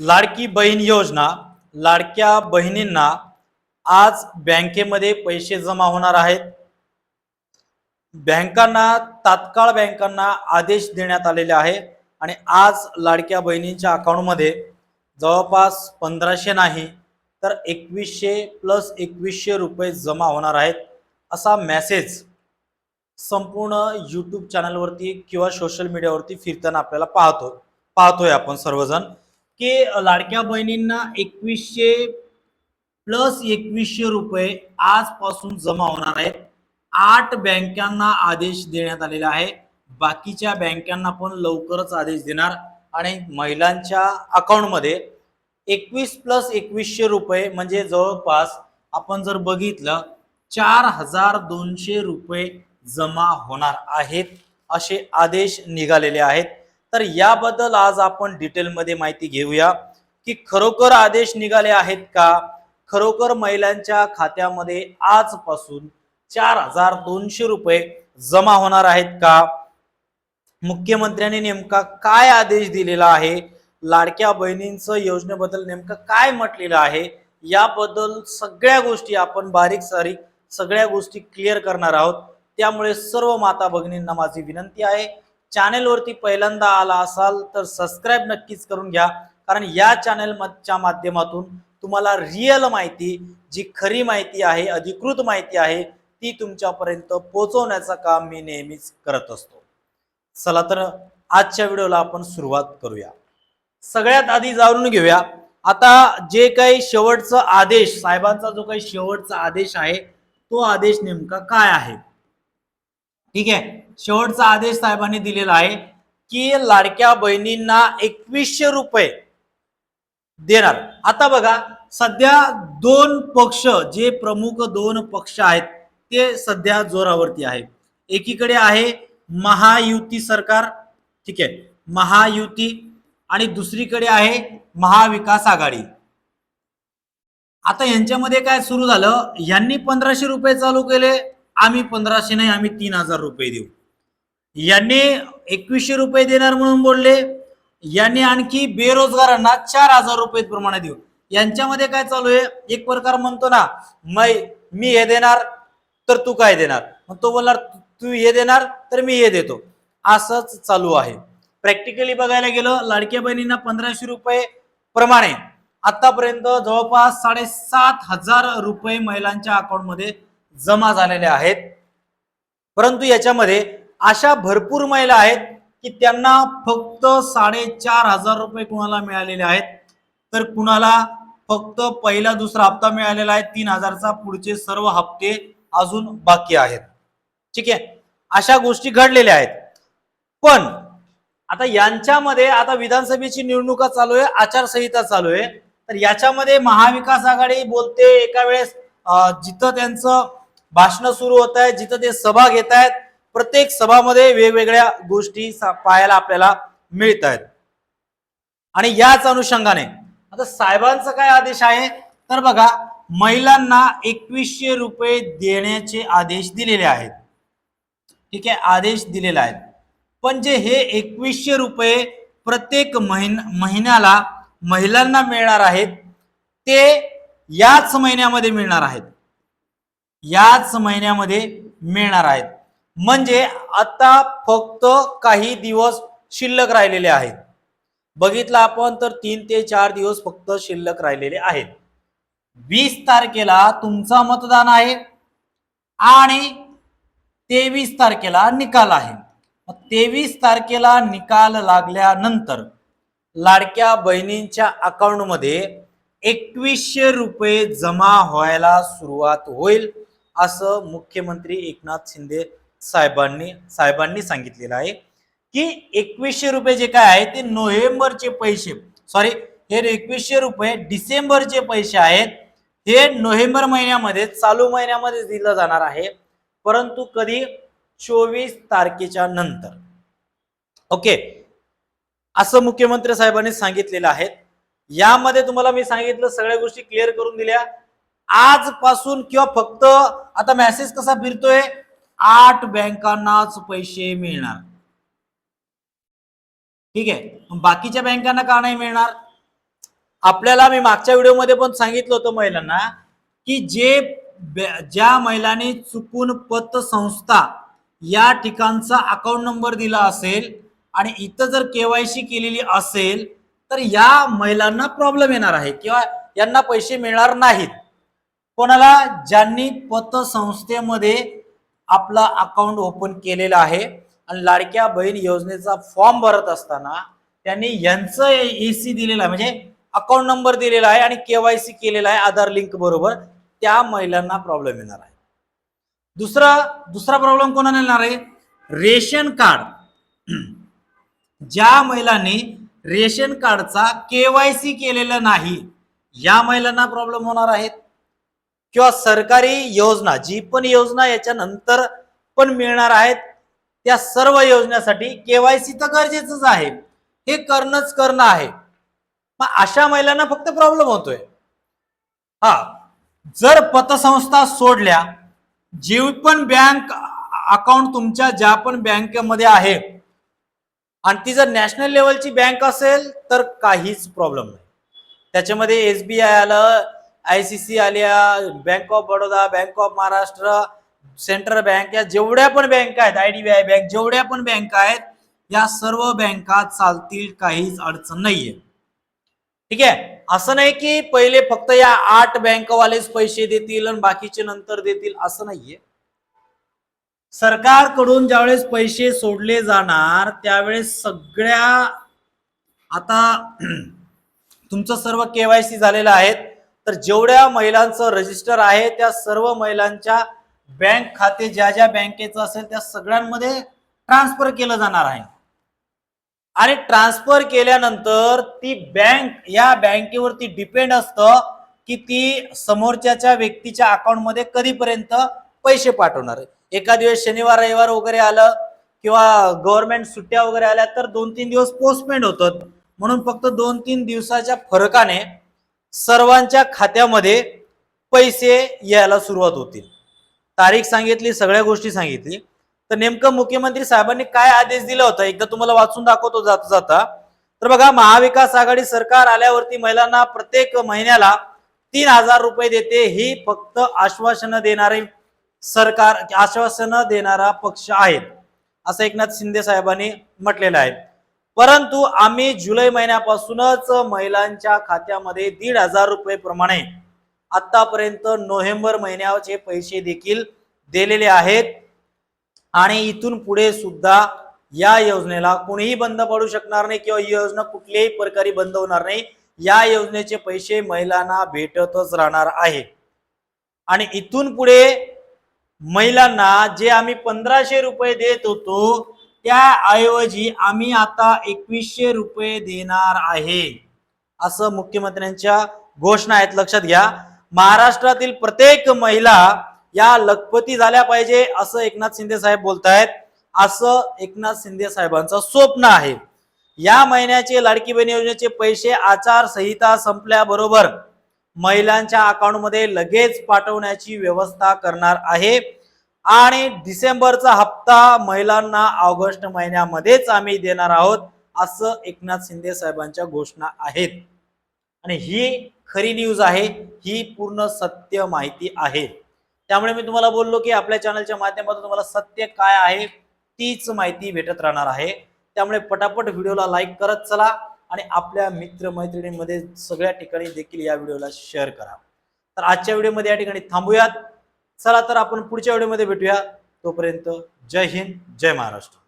लाडकी बहीण योजना लाडक्या बहिणींना आज बँकेमध्ये पैसे जमा होणार आहेत. बँकांना तात्काळ बँकांना आदेश देण्यात आलेले आहे आणि आज लाडक्या बहिणींच्या अकाउंटमध्ये जवळपास पंधराशे नाही तर एकवीसशे प्लस एकवीसशे रुपये जमा होणार आहेत असा मेसेज संपूर्ण यूट्यूब चॅनलवरती किंवा सोशल मीडियावरती फिरताना आपल्याला पाहतो पाहतोय आपण सर्वजण. की लाडक्या बहिणींना एकवीसशे प्लस एकवीसशे रुपये आजपासून जमा होणार आहेत. आठ बँकांना आदेश देण्यात आलेला आहे. बाकीच्या बँकांना पण लवकरच आदेश देणार आणि महिलांच्या अकाउंटमध्ये एकवीस प्लस एकवीसशे रुपये म्हणजे जवळपास आपण जर बघितलं चार हजार दोनशे रुपये जमा होणार आहेत असे आदेश निघालेले आहेत. तर याबद्दल आज आपण डिटेलमध्ये माहिती घेऊया की खरोखर आदेश निघाले आहेत का? खरोखर महिलांच्या खात्यामध्ये आजपासून चार हजार दोनशे रुपये जमा होणार आहेत का? मुख्यमंत्र्यांनी नेमका काय आदेश दिलेला आहे? लाडक्या बहिणींचं योजनेबद्दल नेमकं काय म्हटलेलं आहे? याबद्दल सगळ्या गोष्टी आपण बारीक सारीक सगळ्या गोष्टी क्लिअर करणार आहोत. त्यामुळे सर्व माता भगिनींना माझी विनंती आहे चॅनेलवरती पहिल्यांदा आला असाल तर सबस्क्राईब नक्कीच करून घ्या. कारण या चॅनेलच्या माध्यमातून तुम्हाला रिअल माहिती जी खरी माहिती आहे अधिकृत माहिती आहे ती तुमच्यापर्यंत पोहोचवण्याचं काम मी नेहमीच करत असतो. चला तर आजच्या व्हिडिओला आपण सुरुवात करूया. सगळ्यात आधी जाणून घेऊया. आता जे काही शेवटचा आदेश साहेबांचा जो काही शेवटचा आदेश आहे तो आदेश नेमका काय आहे? ठीक आहे? शेवटचा आदेश साहेबांनी दिलेला आहे की लाडक्या बहिणींना एकवीसशे रुपये देणार. आता बघा सध्या दोन पक्ष जे प्रमुख दोन पक्ष आहेत ते सध्या जोरावरती आहे. एकीकडे आहे महायुती सरकार ठीक आहे महायुती आणि दुसरीकडे आहे महाविकास आघाडी. आता यांच्यामध्ये काय सुरू झालं? यांनी पंधराशे रुपये चालू केले आम्ही पंधराशे नाही आम्ही तीन हजार रुपये देऊ. यांनी एकवीसशे रुपये देणार म्हणून बोलले. यांनी आणखी बेरोजगारांना चार हजार रुपये प्रमाणे देऊ. यांच्यामध्ये काय चालू आहे? एक प्रकार म्हणतो ना मै मी हे देणार तर तू काय देणार? मग तो बोलणार तू हे देणार तर मी हे देतो. असंच चालू आहे. प्रॅक्टिकली बघायला गेलं लाडक्या बहिणींना पंधराशे रुपये प्रमाणे. आतापर्यंत जवळपास साडेसात हजार रुपये महिलांच्या अकाउंटमध्ये जमा झालेल्या आहेत. परंतु याच्यामध्ये अशा भरपूर महिला आहेत की त्यांना फक्त साडेचार हजार रुपये कुणाला मिळालेले आहेत. तर कुणाला फक्त पहिला दुसरा हप्ता मिळालेला आहे. तीन हजारचा पुढचे सर्व हप्ते अजून बाकी आहेत. ठीक आहे? अशा गोष्टी घडलेल्या आहेत. पण आता यांच्यामध्ये आता विधानसभेची निवडणुका चालू आहे आचारसंहिता चालू आहे. तर याच्यामध्ये महाविकास आघाडी बोलते एका वेळेस जिथं त्यांचं भाषण सुरू होत आहे जिथं ते सभा घेत आहेत. प्रत्येक सभामध्ये वेगवेगळ्या गोष्टी सा- पाहायला आपल्याला मिळत आहेत. आणि याच अनुषंगाने आता साहेबांचा काय आदेश आहे? तर बघा महिलांना एकवीसशे रुपये देण्याचे आदेश दिलेले आहेत. ठीक आहे आदेश दिलेला आहे. पण जे हे एकवीसशे रुपये प्रत्येक महिन महिन्याला महिलांना मिळणार आहेत ते याच महिन्यामध्ये मिळणार आहेत. याच महिन्यामध्ये मिळणार आहेत. म्हणजे आता फक्त काही दिवस शिल्लक राहिलेले आहेत. बघितलं आपण तर तीन ते चार दिवस फक्त शिल्लक राहिलेले आहेत. वीस तारखेला तुमचा मतदान आहे आणि तेवीस तारखेला निकाल आहे. तेवीस तारखेला निकाल लागल्यानंतर लाडक्या बहिणींच्या अकाउंटमध्ये एकवीसशे रुपये जमा व्हायला सुरुवात होईल. असं मुख्यमंत्री एकनाथ शिंदे साहेबांनी साहेबांनी सांगितलेलं आहे की एकवीसशे रुपये जे काय आहे ते नोव्हेंबरचे पैसे. सॉरी हे एकवीसशे रुपये डिसेंबरचे पैसे आहेत. हे नोव्हेंबर महिन्यामध्ये चालू महिन्यामध्ये दिलं जाणार आहे. परंतु कधी? चोवीस तारखेच्या नंतर. ओके असं मुख्यमंत्री साहेबांनी सांगितलेलं आहे. यामध्ये तुम्हाला मी सांगितलं सगळ्या गोष्टी क्लिअर करून दिल्या. आजपासून किंवा फक्त आता मेसेज कसा फिरतोय? आठ बँकांनाच पैसे मिळणार. ठीक आहे? बाकीच्या बँकांना का नाही मिळणार? आपल्याला मी मागच्या व्हिडिओमध्ये पण सांगितलं होतं महिलांना की जे ज्या महिलांनी चुकून पतसंस्था या ठिकाणचा अकाउंट नंबर दिला असेल आणि इथं जर केवायसी केलेली असेल तर या महिलांना प्रॉब्लेम येणार आहे किंवा यांना पैसे मिळणार नाहीत. कोणाला? ज्यांनी पतसंस्थेमध्ये आपला अकाउंट ओपन केलेलं आहे आणि लाडक्या बहीण योजनेचा फॉर्म भरत असताना त्यांनी यांचं एसी दिलेलं आहे म्हणजे अकाउंट नंबर दिलेला आहे आणि केवायसी केलेला आहे आधार लिंक बरोबर त्या महिलांना प्रॉब्लेम येणार आहे. दुसरा दुसरा प्रॉब्लेम कोणाला येणार आहे? Ration card. ज्या महिलांनी रेशन कार्डचा केवायसी केलेला नाही या महिलांना प्रॉब्लेम होणार आहेत. किंवा सरकारी योजना जी पण योजना याच्यानंतर पण मिळणार आहेत त्या सर्व योजनेसाठी केवायसी तर गरजेचंच आहे. हे करणंच करणं आहे. मग अशा महिलांना फक्त प्रॉब्लेम होतोय. हा जर पतसंस्था सोडल्या जी पण बँक अकाउंट तुमच्या ज्या पण बँकेमध्ये आहे आणि ती जर नॅशनल लेवलची बँक असेल तर काहीच प्रॉब्लेम नाही. त्याच्यामध्ये एस बी आय आलं आय सी सी आल्या bank of Baroda bank of Maharashtra central bank या जेवढ्या पण बँका आहेत I D B I bank जेवढ्या पण बँका आहेत या सर्व बँका चालतील काहीच अडचण नाहीये. ठीक आहे? असं नाही की पहिले फक्त या आठ बँकवालेच पैसे देतील आणि बाकीचे नंतर देतील असं नाहीये. सरकारकडून ज्यावेळेस पैसे सोडले जाणार त्यावेळेस सगळ्या आता तुमचं सर्व केवायसी झालेलं आहे तर जेवढ्या महिलांचं रजिस्टर आहे त्या सर्व महिलांच्या बँक खाते ज्या ज्या बँकेचं असेल त्या सगळ्यांमध्ये ट्रान्सफर केलं जाणार आहे आणि ट्रान्सफर केल्यानंतर ती बँक या बँकेवरती डिपेंड असतं की ती समोरच्याच्या व्यक्तीच्या अकाउंटमध्ये कधीपर्यंत पैसे पाठवणार आहे. एका दिवस शनिवार रविवार वगैरे आलं किंवा गव्हर्नमेंट सुट्ट्या वगैरे आल्या तर दोन तीन दिवस पोस्टमेंट होतात म्हणून फक्त दोन तीन दिवसाच्या फरकाने सर्वांच्या खात्यामध्ये पैसे यायला सुरुवात होतील. तारीख सांगितली सगळ्या गोष्टी सांगितली. तर नेमकं मुख्यमंत्री साहेबांनी काय आदेश दिला होता? एकदा तुम्हाला वाचून दाखवतो जाता जाता. तर बघा महाविकास आघाडी सरकार आल्यावरती महिलांना प्रत्येक महिन्याला तीन हजार रुपये देते. ही फक्त आश्वासनं देणारे सरकार आश्वासनं देणारा पक्ष आहेत. असं एकनाथ शिंदे साहेबांनी म्हटलेलं आहे. परंतु आम्ही जुलै महिन्यापासूनच महिलांच्या खात्यामध्ये दीड हजार रुपये प्रमाणे आतापर्यंत नोव्हेंबर महिन्याचे पैसे देखील दिलेले आहेत. आणि इथून पुढे सुद्धा या योजनेला कोणीही बंद पडू शकणार नाही किंवा ही योजना कुठल्याही प्रकारे बंद होणार नाही. या योजनेचे पैसे महिलांना भेटतच राहणार आहे. आणि इथून पुढे महिलांना जे आम्ही पंधराशे रुपये देत होतो त्याऐवजी आम्ही आता एकवीसशे रुपये देणार आहे. असं मुख्यमंत्र्यांच्या घोषणा आहेत. लक्षात घ्या. महाराष्ट्रातील प्रत्येक महिला या लखपती झाल्या पाहिजे असं एकनाथ शिंदे साहेब बोलतायत. असं एकनाथ शिंदे साहेबांचं स्वप्न आहे. या महिन्याचे लाडकी बहीण योजनेचे पैसे आचारसंहिता संपल्याबरोबर महिलांच्या अकाउंटमध्ये लगेच पाठवण्याची व्यवस्था करणार आहे. आणि डिसेंबरचा हप्ता महिलांना ऑगस्ट महिन्यामध्येच आम्ही देणार आहोत असं एकनाथ शिंदे साहेबांच्या घोषणा आहेत. आणि ही खरी न्यूज आहे ही पूर्ण सत्य माहिती आहे. त्यामुळे मी तुम्हाला बोललो की आपल्या चॅनलच्या माध्यमातून तुम्हाला सत्य काय आहे तीच माहिती भेटत राहणार आहे. त्यामुळे पटापट व्हिडिओला लाईक करत चला आणि आपल्या मित्र मैत्रिणींमध्ये सगळ्या ठिकाणी देखील या व्हिडिओला शेअर करा. तर आजच्या व्हिडिओमध्ये या ठिकाणी थांबूयात. चला तर आपण पुढच्या व्हिडिओमध्ये भेटूया. तोपर्यंत जय हिंद जय महाराष्ट्र.